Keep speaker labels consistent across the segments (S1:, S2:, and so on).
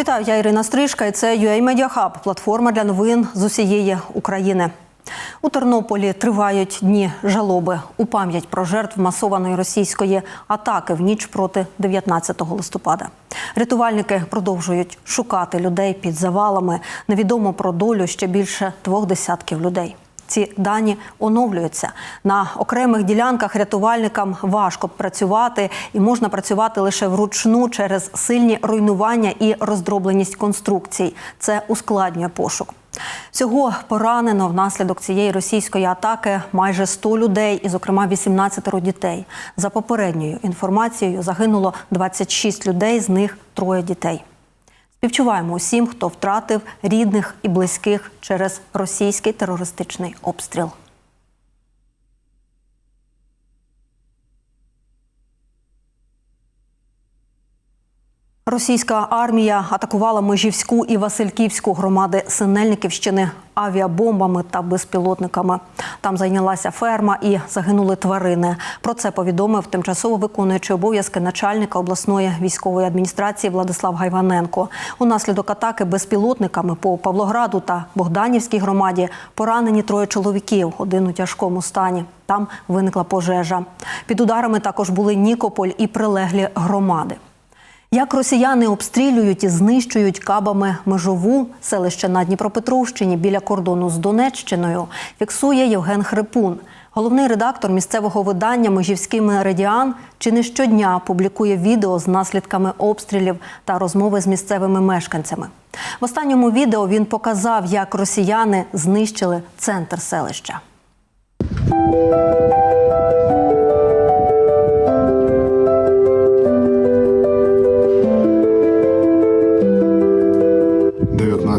S1: Вітаю, я Ірина Стрижка, і це UA Media Hub, платформа для новин з усієї України. У Тернополі тривають дні жалоби у пам'ять про жертв масованої російської атаки в ніч проти 19 листопада. Рятувальники продовжують шукати людей під завалами. Невідомо про долю ще більше двох десятків людей. Ці дані оновлюються на окремих ділянках. Рятувальникам важко працювати і можна працювати лише вручну через сильні руйнування і роздробленість конструкцій. Це ускладнює пошук. Всього поранено внаслідок цієї російської атаки майже 100 людей, і, зокрема, 18 дітей. За попередньою інформацією загинуло 26 людей, з них троє дітей. Співчуваємо усім, хто втратив рідних і близьких через російський терористичний обстріл. Російська армія атакувала Межівську і Васильківську громади Синельниківщини авіабомбами та безпілотниками. Там зайнялася ферма і загинули тварини. Про це повідомив тимчасово виконуючий обов'язки начальника обласної військової адміністрації Владислав Гайваненко. Унаслідок атаки безпілотниками по Павлограду та Богданівській громаді поранені троє чоловіків, один у тяжкому стані. Там виникла пожежа. Під ударами також були Нікополь і прилеглі громади. Як росіяни обстрілюють і знищують кабами межову селище на Дніпропетровщині біля кордону з Донеччиною, фіксує Євген Хрипун. Головний редактор місцевого видання Межівський меридіан чи не щодня публікує відео з наслідками обстрілів та розмови з місцевими мешканцями. В останньому відео він показав, як росіяни знищили центр селища.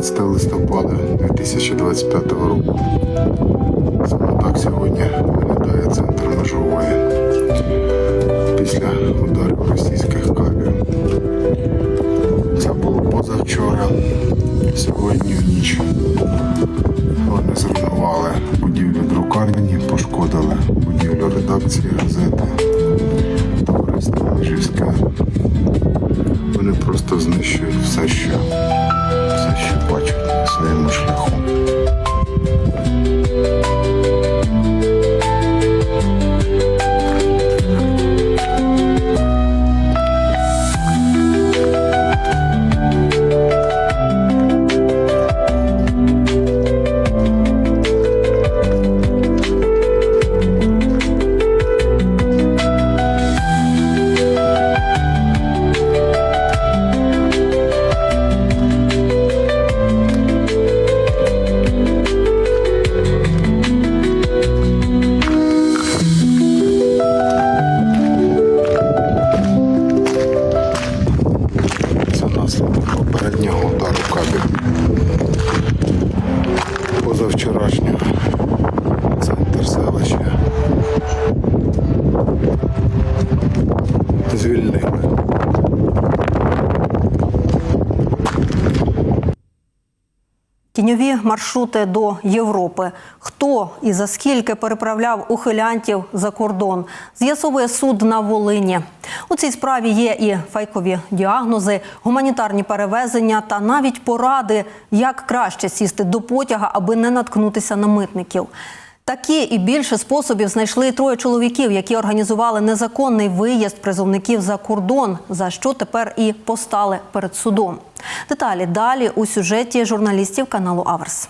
S2: 19 листопада 2025 року. Саме так сьогодні виглядає центр межової після ударів російських кабів. Це було позавчора, сьогодні в ніч. Вони зруйнували будівлю друкарні, пошкодили будівлю редакції газети. Товариство Межівське. Вони просто знищують все, що що бачать на своєму
S1: маршрути до Європи. Хто і за скільки переправляв ухилянтів за кордон? З'ясовує суд на Волині. У цій справі є і фейкові діагнози, гуманітарні перевезення та навіть поради, як краще сісти до потяга, аби не наткнутися на митників. Такі і більше способів знайшли троє чоловіків, які організували незаконний виїзд призовників за кордон, за що тепер і постали перед судом. Деталі далі у сюжеті журналістів каналу Аверс.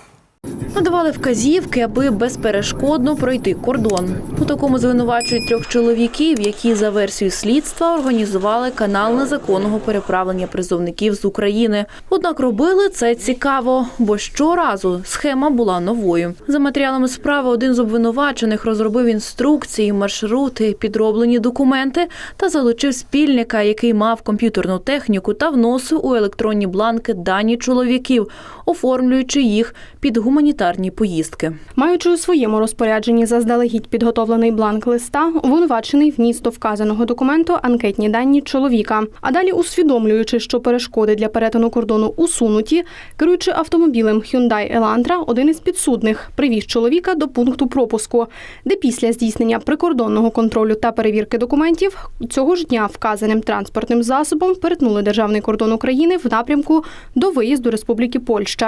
S3: Надавали вказівки, аби безперешкодно пройти кордон. У такому звинувачують трьох чоловіків, які за версією слідства організували канал незаконного переправлення призовників з України. Однак робили це цікаво, бо щоразу схема була новою. За матеріалами справи один з обвинувачених розробив інструкції, маршрути, підроблені документи та залучив спільника, який мав комп'ютерну техніку та вносив у електронні бланки дані чоловіків, оформлюючи їх під гуманітарні поїздки.
S4: Маючи у своєму розпорядженні заздалегідь підготовлений бланк листа, обвинувачений вніс до вказаного документу анкетні дані чоловіка. А далі, усвідомлюючи, що перешкоди для перетину кордону усунуті, керуючи автомобілем Hyundai Elantra, один із підсудних привіз чоловіка до пункту пропуску, де після здійснення прикордонного контролю та перевірки документів цього ж дня вказаним транспортним засобом перетнули державний кордон України в напрямку до виїзду Республіки Польща.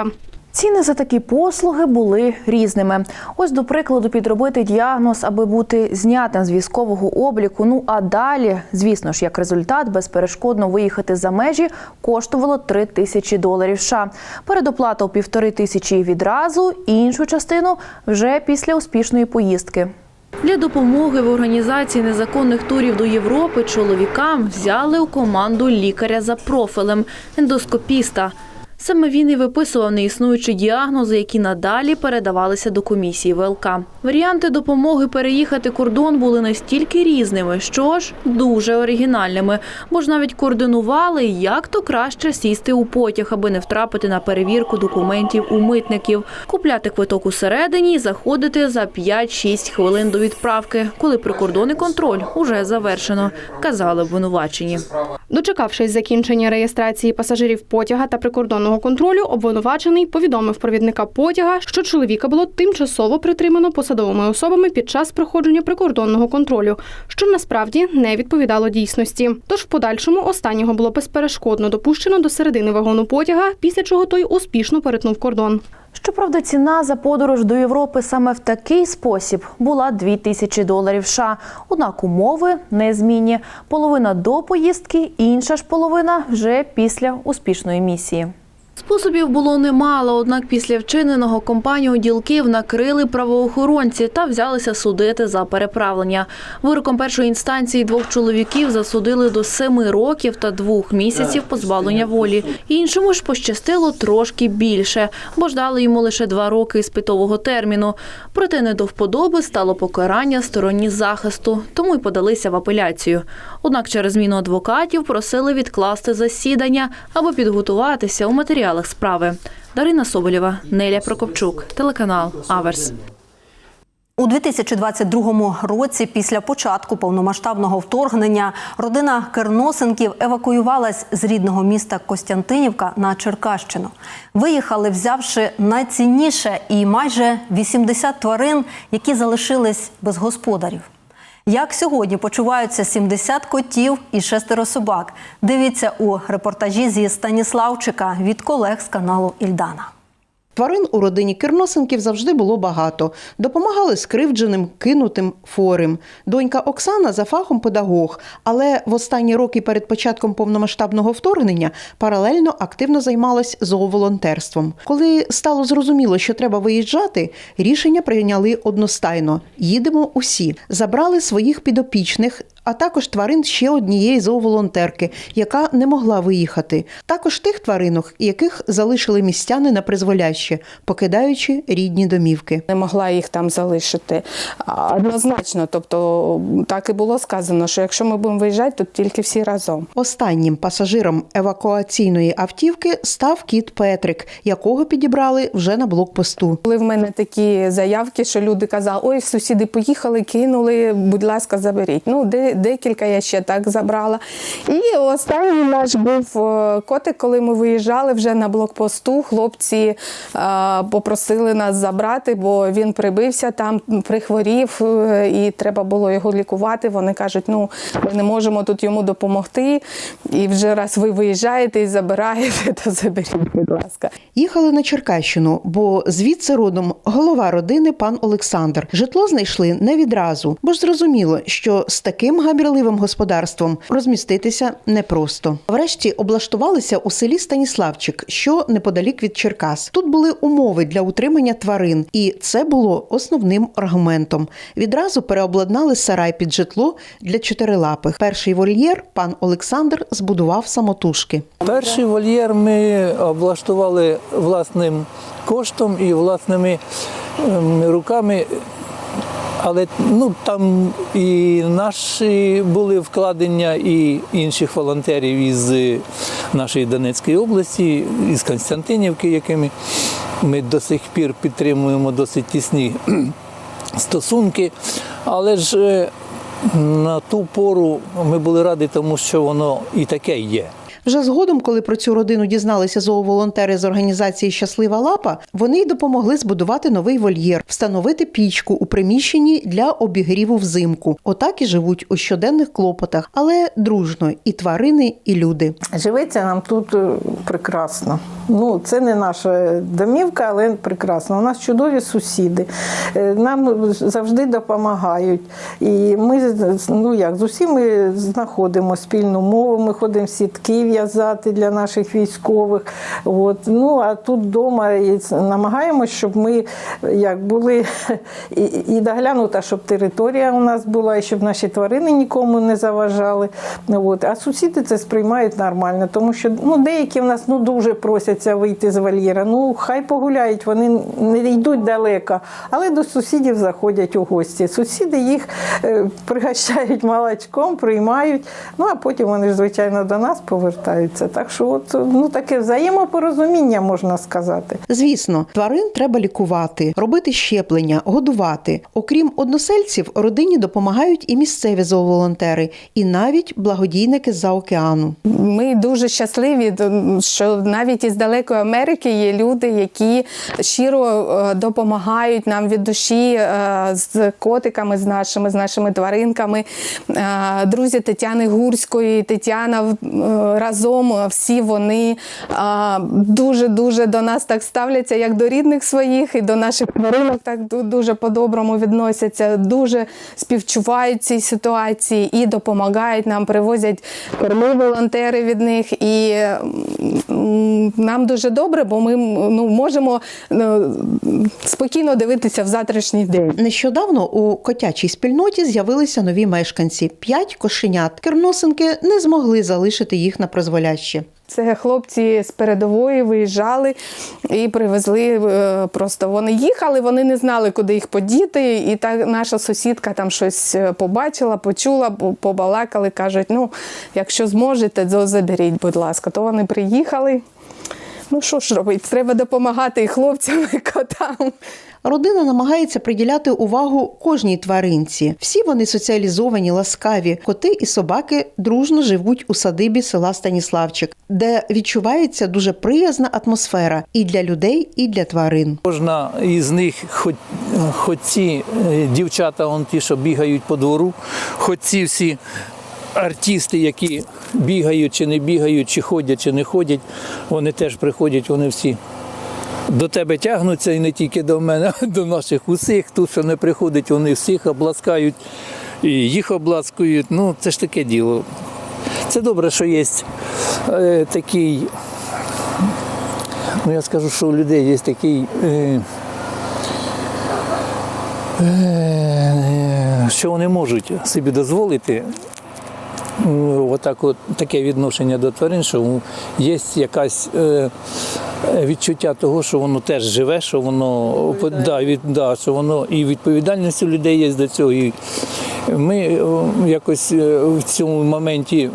S5: Ціни за такі послуги були різними. Ось, до прикладу, підробити діагноз, аби бути знятим з військового обліку. Ну а далі, звісно ж, як результат, безперешкодно виїхати за межі коштувало 3 тисячі доларів. США. Передоплата у півтори тисячі відразу, іншу частину вже після успішної поїздки.
S3: Для допомоги в організації незаконних турів до Європи чоловікам взяли у команду лікаря за профілем ендоскопіста. Саме він і виписував неіснуючі діагнози, які надалі передавалися до комісії ВЛК. Варіанти допомоги переїхати кордон були настільки різними, що ж дуже оригінальними, бо ж навіть координували, як то краще сісти у потяг, аби не втрапити на перевірку документів у митників, купляти квиток усередині і заходити за 5-6 хвилин до відправки, коли прикордонний контроль уже завершено, казали обвинувачені.
S4: Дочекавшись закінчення реєстрації пасажирів потяга та прикордонного контролю, обвинувачений повідомив провідника потяга, що чоловіка було тимчасово притримано посадовими особами під час проходження прикордонного контролю, що насправді не відповідало дійсності. Тож в подальшому останнього було безперешкодно допущено до середини вагону потяга, після чого той успішно перетнув кордон.
S5: Щоправда, ціна за подорож до Європи саме в такий спосіб була 2 тисячі доларів США. Однак умови незмінні. Половина до поїздки, інша ж половина вже після успішної місії.
S3: Способів було немало, однак після вчиненого компанію ділків накрили правоохоронці та взялися судити за переправлення. Вироком першої інстанції двох чоловіків засудили до семи років та двох місяців позбавлення волі. Іншому ж пощастило трошки більше, бо ждали йому лише два роки іспитового терміну. Проте не до вподоби стало покарання стороні захисту, тому й подалися в апеляцію. Однак через зміну адвокатів просили відкласти засідання, аби підготуватися у матеріалах справи. Дарина Соболєва, Неля Прокопчук, телеканал Аверс.
S1: У 2022 році, після початку повномасштабного вторгнення, родина Керносенків евакуювалась з рідного міста Костянтинівка на Черкащину. Виїхали, взявши найцінніше і майже 80 тварин, які залишились без господарів. Як сьогодні почуваються 70 котів і шестеро собак? Дивіться у репортажі зі Станіславчика від колег з каналу Ільдана.
S6: Тварин у родині Керносенків завжди було багато. Допомагали скривдженим, кинутим, хворим. Донька Оксана за фахом педагог, але в останні роки перед початком повномасштабного вторгнення паралельно активно займалась зооволонтерством. Коли стало зрозуміло, що треба виїжджати, рішення прийняли одностайно: їдемо усі, забрали своїх підопічних. А також тварин ще однієї зооволонтерки, яка не могла виїхати. Також тих тваринок, яких залишили містяни на призволяще, покидаючи рідні домівки.
S7: не могла їх там залишити. Однозначно, тобто так і було сказано, що якщо ми будемо виїжджати, то тільки всі разом.
S6: Останнім пасажиром евакуаційної автівки став кіт Петрик, якого підібрали вже на блокпосту.
S7: Були в мене такі заявки, що люди казали, ой, сусіди поїхали, кинули, будь ласка, заберіть. Ну, де, декілька я ще так забрала. І останній наш був е, котик, коли ми виїжджали вже на блокпосту. Хлопці е, попросили нас забрати, бо він прибився там, прихворів, е, і треба було його лікувати. Вони кажуть, ну ми не можемо тут йому допомогти. І вже раз ви виїжджаєте і забираєте, то заберіть, будь ласка.
S6: Їхали на Черкащину, бо звідси родом голова родини пан Олександр. Житло знайшли не відразу, бо ж зрозуміло, що з таким гамірливим господарством розміститися непросто. Врешті облаштувалися у селі Станіславчик, що неподалік від Черкас. Тут були умови для утримання тварин, і це було основним аргументом. Відразу переобладнали сарай під житло для чотирилапих. Перший вольєр пан Олександр збудував самотужки.
S8: Перший вольєр ми облаштували власним коштом і власними ем, руками. Але ну, там і наші були вкладення, і інших волонтерів із е, нашої Донецької області, із Константинівки, якими ми до сих пір підтримуємо досить тісні стосунки. Але ж е, на ту пору ми були раді, тому що воно і таке є.
S6: Вже згодом, коли про цю родину дізналися зооволонтери з організації Щаслива лапа, вони й допомогли збудувати новий вольєр, встановити пічку у приміщенні для обігріву взимку. Отак і живуть у щоденних клопотах, але дружно і тварини, і люди.
S9: Живеться нам тут е, прекрасно. Ну, це не наша домівка, але прекрасно. У нас чудові сусіди. Е, Нам завжди допомагають. І ми ну як з усіми знаходимо спільну мову. Ми ходимо в сітки в'язати для наших військових. От. Ну а тут вдома і намагаємося, щоб ми як були і, і доглянута, щоб територія у нас була, і щоб наші тварини нікому не заважали. От. А сусіди це сприймають нормально, тому що ну, деякі в нас ну, дуже просяться вийти з вольєра. Ну, хай погуляють, вони не йдуть далеко, але до сусідів заходять у гості. Сусіди їх е, пригощають молочком, приймають, ну а потім вони звичайно, до нас повертаються. Так що, от, ну, таке взаємопорозуміння можна сказати.
S6: Звісно, тварин треба лікувати, робити щеплення, годувати. Окрім односельців, родині допомагають і місцеві зооволонтери, і навіть благодійники з-за океану.
S7: Ми дуже щасливі, що навіть із далекої Америки є люди, які щиро е, допомагають нам від душі е, з котиками, з нашими, з нашими тваринками. Е, Друзі Тетяни Гурської, Тетяна е, разом всі вони дуже дуже до нас так ставляться, як до рідних своїх, і до наших тваринок так дуже по-доброму відносяться, дуже співчувають цій ситуації і допомагають нам, привозять корми волонтери від них. І нам дуже добре, бо ми ну, можемо ну, спокійно дивитися в завтрашній день.
S6: Нещодавно у котячій спільноті з'явилися нові мешканці п'ять кошенят. Керносинки не змогли залишити їх на призволяще.
S7: Це хлопці з передової виїжджали і привезли. е, Просто вони їхали, вони не знали, куди їх подіти. І та наша сусідка там щось е, побачила, почула, по- побалакали. кажуть: ну, якщо зможете, заберіть, будь ласка. То вони приїхали. Ну що ж робити? Треба допомагати і хлопцям, і котам.
S6: Родина намагається приділяти увагу кожній тваринці. Всі вони соціалізовані, ласкаві. Коти і собаки дружно живуть у садибі села Станіславчик, де відчувається дуже приязна атмосфера і для людей, і для тварин.
S8: Кожна із них, хоч, хоч ці е, дівчата, он ті, що бігають по двору, хоч ці всі артисти, які бігають чи не бігають, чи ходять, чи не ходять, вони теж приходять, вони всі. До тебе тягнуться і не тільки до мене, а до наших усіх. Тут, що не приходить, вони всіх обласкають і їх обласкують. Ну, це ж таке діло. Це добре, що є е, такий Ну, я скажу, що у людей є такий, е, е, що вони можуть собі дозволити. Ну, Отак от, таке відношення до тварин, що є якась е, відчуття того, що воно теж живе, що воно да, від, да, що воно і відповідальність у людей є до цього. І ми о, якось е, в цьому моменті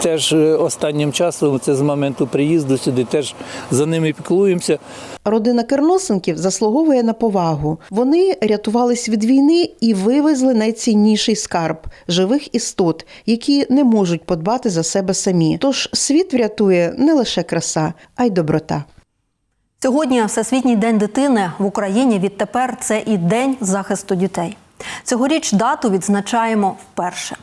S8: теж е, останнім часом, це з моменту приїзду сюди, теж за ними піклуємося.
S6: Родина Керносенків заслуговує на повагу. Вони рятувались від війни і вивезли найцінніший скарб живих істот, які не можуть подбати за себе самі. Тож світ врятує не лише краса, а й доброта.
S1: Сьогодні Всесвітній день дитини в Україні відтепер це і день захисту дітей. Цьогоріч дату відзначаємо вперше.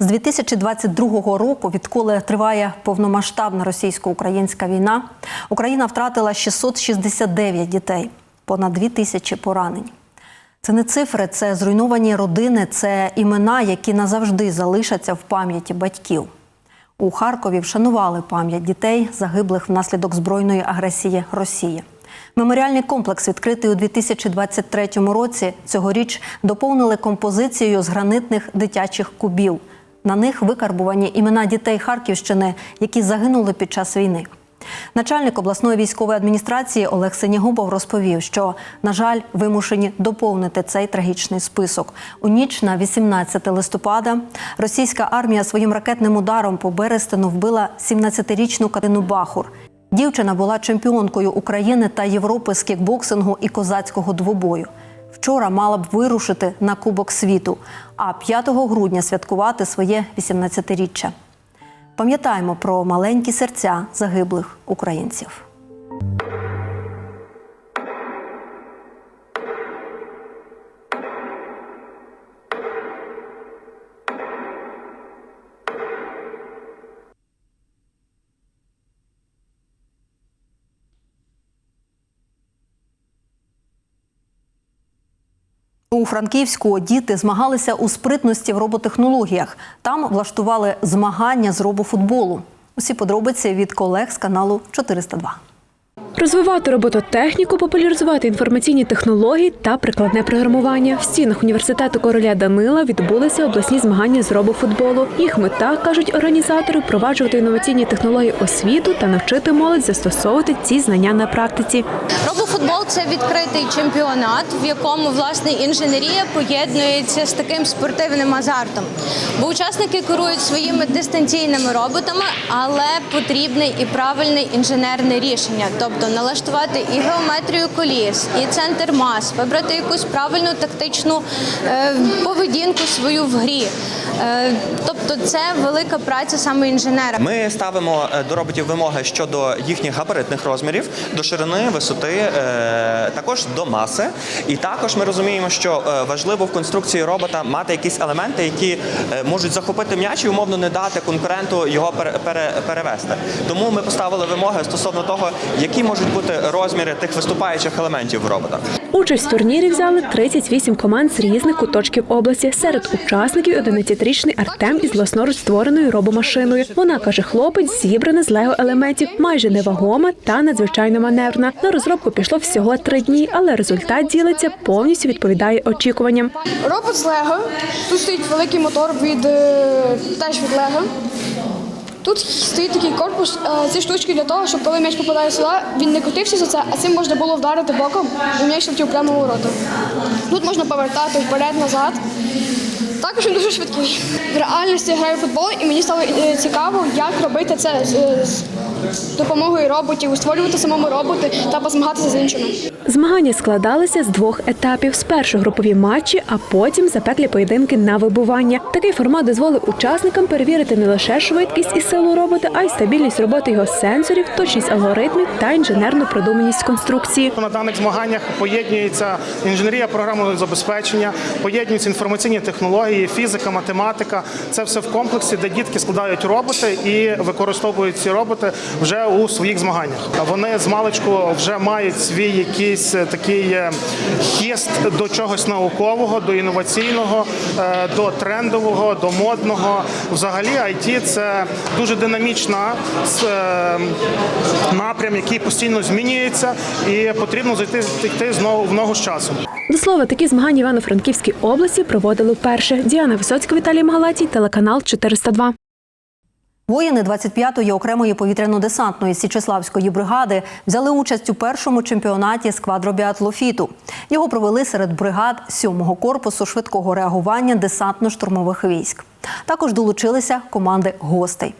S1: З 2022 року, відколи триває повномасштабна російсько-українська війна, Україна втратила 669 дітей, понад 2 тисячі поранень. Це не цифри, це зруйновані родини, це імена, які назавжди залишаться в пам'яті батьків. У Харкові вшанували пам'ять дітей, загиблих внаслідок збройної агресії Росії. Меморіальний комплекс, відкритий у 2023 році, цьогоріч доповнили композицією з гранитних дитячих кубів. На них викарбувані імена дітей Харківщини, які загинули під час війни. Начальник обласної військової адміністрації Олег Синягубов розповів, що, на жаль, вимушені доповнити цей трагічний список. У ніч на 18 листопада російська армія своїм ракетним ударом по Берестину вбила 17-річну Катину Бахур. Дівчина була чемпіонкою України та Європи з кікбоксингу і козацького двобою. Вчора мала б вирушити на Кубок світу, а 5 грудня святкувати своє 18-річчя. Пам'ятаємо про маленькі серця загиблих українців. У Франківську діти змагалися у спритності в роботехнологіях. Там влаштували змагання з робофутболу. Усі подробиці від колег з каналу 402.
S10: Розвивати робототехніку, популяризувати інформаційні технології та прикладне програмування. В стінах університету короля Данила відбулися обласні змагання з робофутболу. Їх мета, кажуть організатори, впроваджувати інноваційні технології освіту та навчити молодь застосовувати ці знання на практиці.
S11: Робофутбол це відкритий чемпіонат, в якому власне інженерія поєднується з таким спортивним азартом. Бо учасники керують своїми дистанційними роботами, але потрібне і правильне інженерне рішення, тобто налаштувати і геометрію коліс, і центр мас, вибрати якусь правильну тактичну е, поведінку свою в грі. Е, тобто, це велика праця саме інженера.
S12: Ми ставимо е, до роботів вимоги щодо їхніх габаритних розмірів, до ширини, висоти, також до маси. І також ми розуміємо, що важливо в конструкції робота мати якісь елементи, які можуть захопити м'яч і умовно не дати конкуренту його пере- пере- перевести. Тому ми поставили вимоги стосовно того, які можуть бути розміри тих виступаючих елементів в робота.
S10: Участь в турнірі взяли 38 команд з різних куточків області. Серед учасників 11-річний Артем із власноруч створеною робомашиною. Вона каже, хлопець зібрана з лего елементів, майже невагома та надзвичайно маневрна. На розробку пішло всього три дні, але результат ділиться повністю відповідає очікуванням.
S13: Робот з Лего. Тут стоїть великий мотор від е, теж від Лего. Тут стоїть такий корпус, е, ці штучки для того, щоб коли м'яч попадає сюди, він не крутився за це, а цим можна було вдарити боком, і м'яч летів прямо у ворота. Тут можна повертати вперед-назад. Також він дуже швидкий. В реальності я граю в футбол, і мені стало е, цікаво, як робити це з, е, допомогою роботів, створювати самому роботи та позмагатися з іншими.
S10: Змагання складалися з двох етапів: спершу групові матчі, а потім запеклі поєдинки на вибування. Такий формат дозволив учасникам перевірити не лише швидкість і силу робота, а й стабільність роботи його сенсорів, точність алгоритмів та інженерну продуманість конструкції.
S14: На даних змаганнях поєднується інженерія програмного забезпечення, поєднуються інформаційні технології, фізика, математика. Це все в комплексі, де дітки складають роботи і використовують ці роботи вже у своїх змаганнях. Вони з маличку вже мають свій якийсь е, такий е, хіст до чогось наукового, до інноваційного, е, до трендового, до модного. Взагалі, IT – це дуже динамічна напрям, який постійно змінюється, і потрібно зайти знову в ногу з часом.
S10: До слова, такі змагання Івано-Франківській області проводили вперше. Діана Висоцька, Віталій Магалатій, телеканал 402.
S1: Воїни 25-ї окремої повітряно-десантної Січеславської бригади взяли участь у першому чемпіонаті з квадробіатлофіту. Його провели серед бригад 7-го корпусу швидкого реагування десантно-штурмових військ. Також долучилися команди гостей.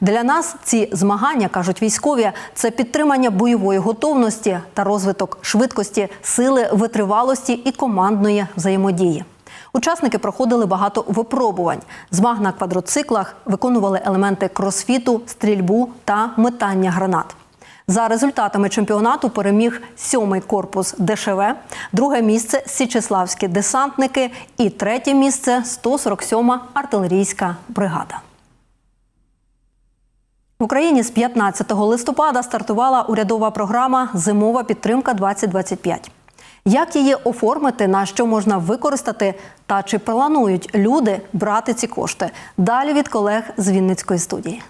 S1: Для нас ці змагання, кажуть військові, це підтримання бойової готовності та розвиток швидкості, сили, витривалості і командної взаємодії. Учасники проходили багато випробувань. Змаг на квадроциклах виконували елементи кросфіту, стрільбу та метання гранат. За результатами чемпіонату переміг сьомий корпус ДШВ, друге місце Січеславські десантники і третє місце 147-ма артилерійська бригада. В Україні з 15 листопада стартувала урядова програма Зимова підтримка 2025 Як її оформити, на що можна використати, та чи планують люди брати ці кошти? Далі від колег з Вінницької студії.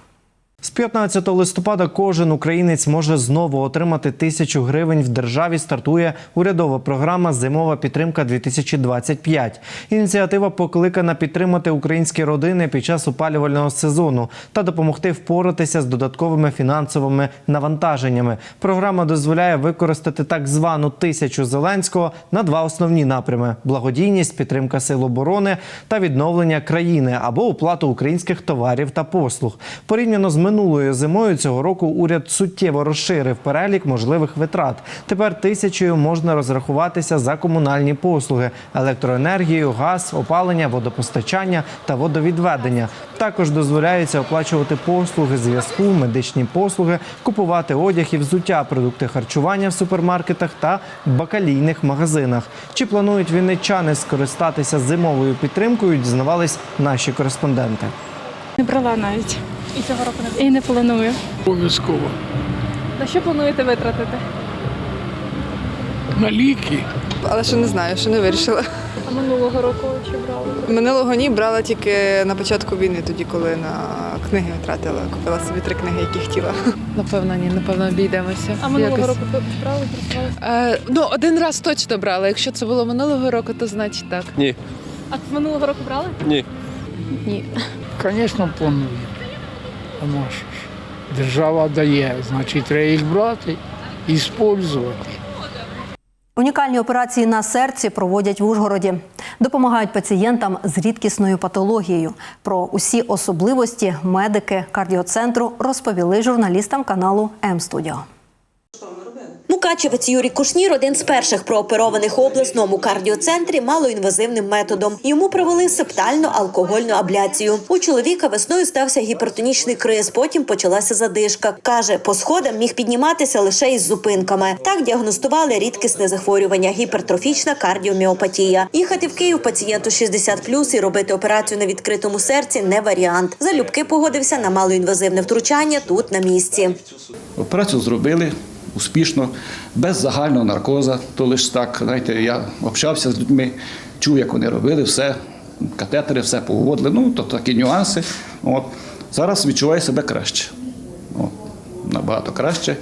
S15: З 15 листопада кожен українець може знову отримати тисячу гривень. В державі стартує урядова програма Зимова підтримка 2025 Ініціатива покликана підтримати українські родини під час опалювального сезону та допомогти впоратися з додатковими фінансовими навантаженнями. Програма дозволяє використати так звану тисячу зеленського на два основні напрями: благодійність, підтримка сил оборони та відновлення країни або оплату українських товарів та послуг. Порівняно з минулою зимою цього року уряд суттєво розширив перелік можливих витрат. Тепер тисячою можна розрахуватися за комунальні послуги: електроенергію, газ, опалення, водопостачання та водовідведення. Також дозволяється оплачувати послуги зв'язку, медичні послуги, купувати одяг і взуття, продукти харчування в супермаркетах та бакалійних магазинах. Чи планують вінничани скористатися зимовою підтримкою? Дізнавались наші кореспонденти.
S16: Не брала навіть. І цього року не і не планую.
S17: Обов'язково.
S16: На що плануєте витратити?
S17: На ліки.
S18: Але ще не знаю, ще не вирішила.
S16: А минулого року чи брали?
S18: Минулого ні брала тільки на початку війни, тоді коли на книги втратила. Купила собі три книги, які хотіла.
S19: Напевно, ні, напевно, обійдемося.
S16: А минулого
S19: Якось.
S16: року брали?
S19: Е, ну, один раз точно брала. Якщо це було минулого року, то значить так.
S17: Ні.
S16: А минулого року брали?
S17: Ні.
S16: Ні.
S17: Звісно, планую. Що? Держава дає, значить, треба їх брати і спользувати.
S1: Унікальні операції на серці проводять в Ужгороді. Допомагають пацієнтам з рідкісною патологією. Про усі особливості медики кардіоцентру розповіли журналістам каналу М-Студіо.
S20: Мукачевець Юрій Кушнір один з перших прооперованих у обласному кардіоцентрі малоінвазивним методом. Йому провели септальну алкогольну абляцію. У чоловіка весною стався гіпертонічний криз. Потім почалася задишка. каже, по сходам міг підніматися лише із зупинками. Так діагностували рідкісне захворювання гіпертрофічна кардіоміопатія. Їхати в Київ пацієнту 60 і робити операцію на відкритому серці не варіант. Залюбки погодився на малоінвазивне втручання тут на місці.
S21: Операцію зробили успішно, без загального наркоза. То лише так, знаєте, я общався з людьми, чув, як вони робили, все, катетери, все погодили. Ну, то такі нюанси. От. Зараз відчуваю себе краще. От. Набагато краще.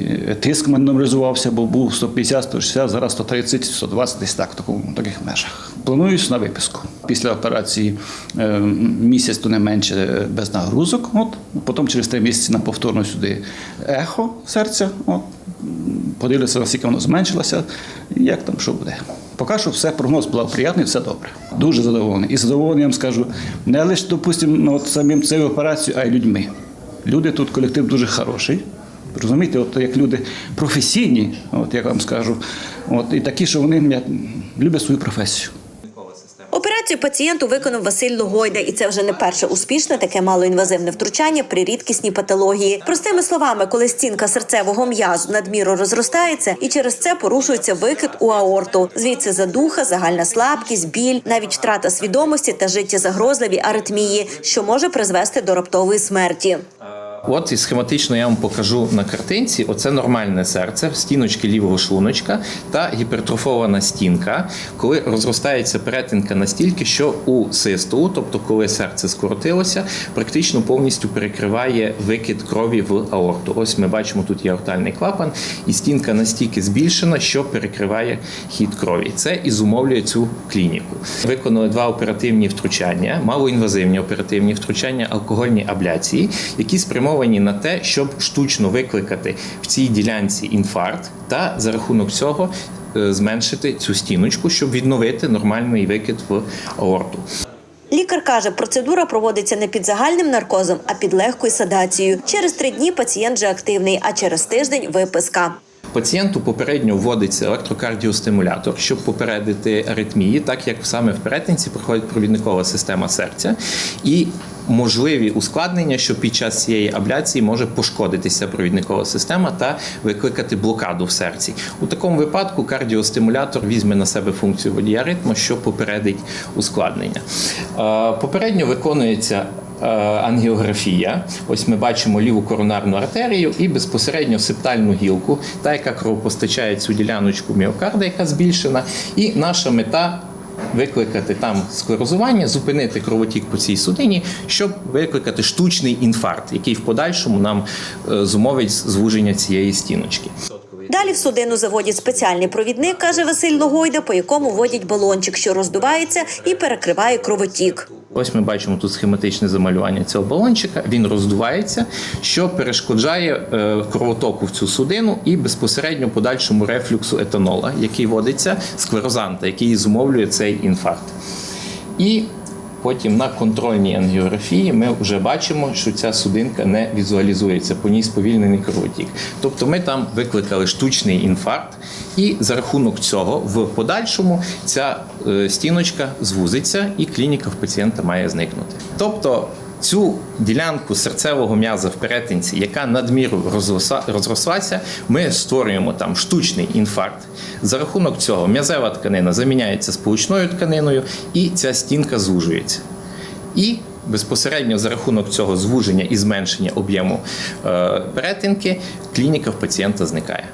S21: І Тиск в бо був 150, 160, зараз 130, 120, десь так, в такому, в таких межах. Плануюсь на виписку. Після операції е, місяць, то не менше е, без нагрузок. От. Потім через три місяці на повторно сюди ехо серця. От. Подивлюся, наскільки воно зменшилося, як там що буде. Поки що все прогноз благоприятний, все добре. Дуже задоволений. І задоволений, я вам скажу, не лише, допустимо, ну, самим цією операцією, а й людьми. Люди тут колектив дуже хороший. Розумієте, от як люди професійні, от як вам скажу, от і такі, що вони люблять свою професію.
S20: Операцію пацієнту виконав Василь Логойда, і це вже не перше успішне таке малоінвазивне втручання при рідкісній патології. Простими словами, коли стінка серцевого м'язу надміру розростається, і через це порушується викид у аорту. Звідси задуха, загальна слабкість, біль, навіть втрата свідомості та життєзагрозливі аритмії, що може призвести до раптової смерті.
S22: От і схематично я вам покажу на картинці. Оце нормальне серце, стіночки лівого шлуночка та гіпертрофована стінка, коли розростається перетинка настільки, що у систолу, тобто коли серце скоротилося, практично повністю перекриває викид крові в аорту. Ось ми бачимо, тут є аортальний клапан, і стінка настільки збільшена, що перекриває хід крові. Це і зумовлює цю клініку. Виконали два оперативні втручання, малоінвазивні оперативні втручання, алкогольні абляції, які спрямовані на те, щоб штучно викликати в цій ділянці інфаркт, та за рахунок цього е, зменшити цю стіночку, щоб відновити нормальний викид в аорту.
S20: Лікар каже, процедура проводиться не під загальним наркозом, а під легкою седацією. Через три дні пацієнт вже активний, а через тиждень виписка.
S22: Пацієнту попередньо вводиться електрокардіостимулятор, щоб попередити аритмії, так як саме в перетинці проходить провідникова система серця, і можливі ускладнення, що під час цієї абляції може пошкодитися провідникова система та викликати блокаду в серці. У такому випадку кардіостимулятор візьме на себе функцію водія ритму, що попередить ускладнення. Е, Попередньо виконується ангіографія. Ось ми бачимо ліву коронарну артерію і безпосередньо септальну гілку, та яка кров постачає цю діляночку міокарда, яка збільшена. І наша мета викликати там склерозування, зупинити кровотік по цій судині, щоб викликати штучний інфаркт, який в подальшому нам е, зумовить звуження цієї стіночки.
S20: Далі в судину заводять спеціальний провідник, каже Василь Логойда, по якому вводять балончик, що роздувається і перекриває кровотік.
S22: Ось ми бачимо тут схематичне замалювання цього балончика. Він роздувається, що перешкоджає е, кровотоку в цю судину і безпосередньо подальшому рефлюксу етанола, який вводиться склерозанта, який зумовлює цей інфаркт. І потім на контрольній ангіографії ми вже бачимо, що ця судинка не візуалізується, по ній сповільнений кровотік. Тобто ми там викликали штучний інфаркт, і за рахунок цього в подальшому ця е, стіночка звузиться, і клініка в пацієнта має зникнути. Тобто Цю ділянку серцевого м'яза в перетинці, яка надміру розрослася, ми створюємо там штучний інфаркт. За рахунок цього м'язева тканина заміняється сполучною тканиною, і ця стінка звужується. І безпосередньо за рахунок цього звуження і зменшення об'єму е, перетинки, клініка в пацієнта зникає.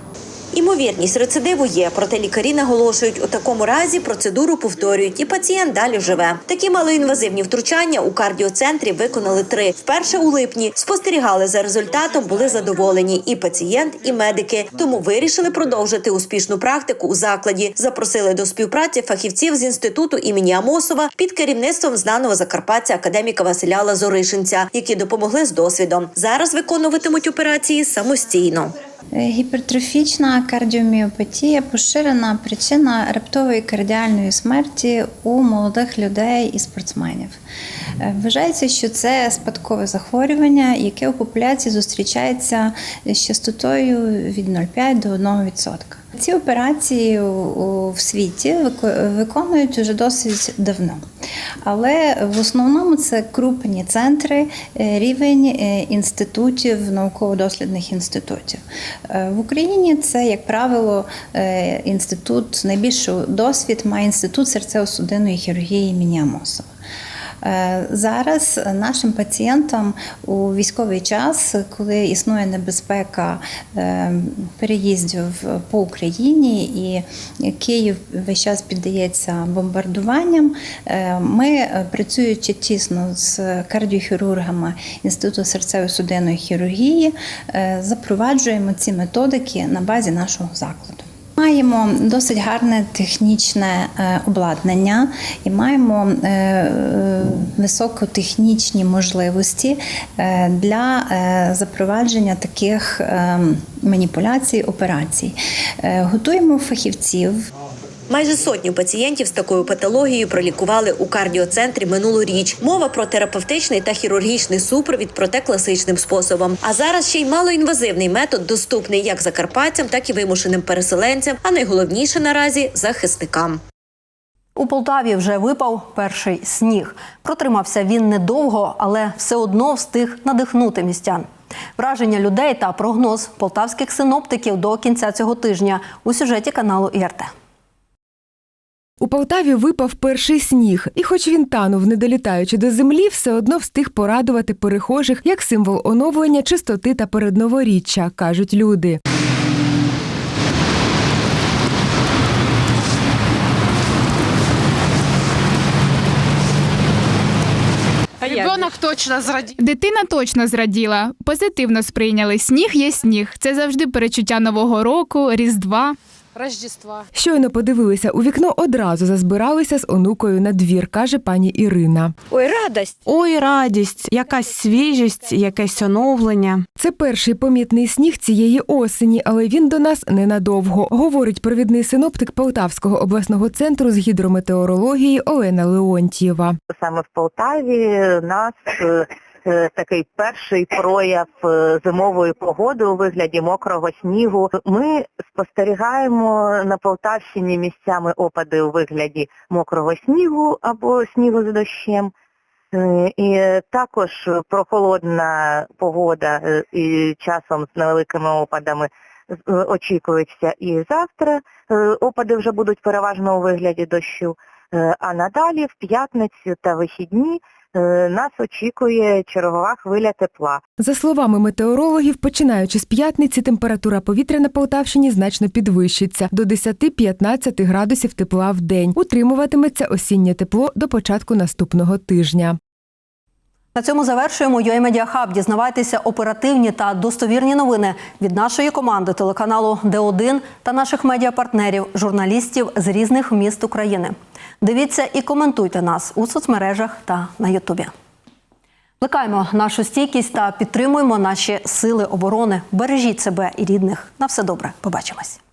S20: Імовірність рецидиву є, проте лікарі наголошують, у такому разі процедуру повторюють, і пацієнт далі живе. Такі малоінвазивні втручання у кардіоцентрі виконали три. Вперше у липні спостерігали за результатом, були задоволені і пацієнт, і медики. Тому вирішили продовжити успішну практику у закладі. Запросили до співпраці фахівців з інституту імені Амосова під керівництвом знаного закарпатця академіка Василя Лазоришинця, які допомогли з досвідом. Зараз виконуватимуть операції самостійно.
S23: Гіпертрофічна кардіоміопатія поширена причина раптової кардіальної смерті у молодих людей і спортсменів. Е, Вважається, що це спадкове захворювання, яке у популяції зустрічається з частотою від 0,5 до 1%. Ці операції в світі виконують уже досить давно. Але в основному це крупні центри, е, рівень е, інститутів, науково-дослідних інститутів. Е, В Україні це, як правило, інститут найбільший досвід має інститут серцево-судинної хірургії імені Амосова. Е, Зараз нашим пацієнтам у військовий час, коли існує небезпека е, переїздів по Україні і Київ весь час піддається бомбардуванням, е, ми, працюючи тісно з кардіохірургами Інституту серцево-судинної хірургії, запроваджуємо ці методики на базі нашого закладу. Маємо досить гарне технічне е, обладнання і маємо е, е, високотехнічні можливості для запровадження таких е, маніпуляцій, операцій. Готуємо фахівців.
S20: Майже сотню пацієнтів з такою патологією пролікували у кардіоцентрі минулоріч. Мова про терапевтичний та хірургічний супровід, проте класичним способом. А зараз ще й малоінвазивний метод доступний як закарпатцям, так і вимушеним переселенцям, а найголовніше наразі захисникам.
S1: У Полтаві вже випав перший сніг. Протримався він недовго, але все одно встиг надихнути містян. Враження людей та прогноз полтавських синоптиків до кінця цього тижня у сюжеті каналу ІРТ.
S24: У Полтаві випав перший сніг, і хоч він танув, не долітаючи до землі, все одно встиг порадувати перехожих як символ оновлення, чистоти та передноворіччя, кажуть люди.
S16: Ребенок точно зрадів. Дитина точно зраділа. Позитивно сприйняли. Сніг є сніг. Це завжди перечуття Нового року, Різдва. Рождества.
S24: Щойно подивилися у вікно, одразу зазбиралися з онукою на двір, каже пані Ірина.
S25: Ой, радость. Ой, радість, якась свіжість, якесь оновлення.
S24: Це перший помітний сніг цієї осені, але він до нас ненадовго, говорить провідний синоптик Полтавського обласного центру з гідрометеорології Олена Леонтьєва.
S26: саме в Полтаві нас е, такий перший прояв е, зимової погоди у вигляді мокрого снігу. Ми спостерігаємо на Полтавщині місцями опади у вигляді мокрого снігу або снігу з дощем. Е, І також прохолодна погода е, і часом з невеликими опадами е, очікується і завтра. Е, Опади вже будуть переважно у вигляді дощу. Е, А надалі в п'ятницю та вихідні е, нас очікує чергова хвиля тепла.
S24: За словами метеорологів, починаючи з п'ятниці, температура повітря на Полтавщині значно підвищиться до 10-15 градусів тепла в день. Утримуватиметься осіннє тепло до початку наступного тижня.
S1: На цьому завершуємо UA Media Hub. Дізнавайтеся оперативні та достовірні новини від нашої команди телеканалу Д1 та наших медіапартнерів, журналістів з різних міст України. Дивіться і коментуйте нас у соцмережах та на Ютубі. Плекаємо нашу стійкість та підтримуємо наші сили оборони. Бережіть себе і рідних. На все добре. Побачимось.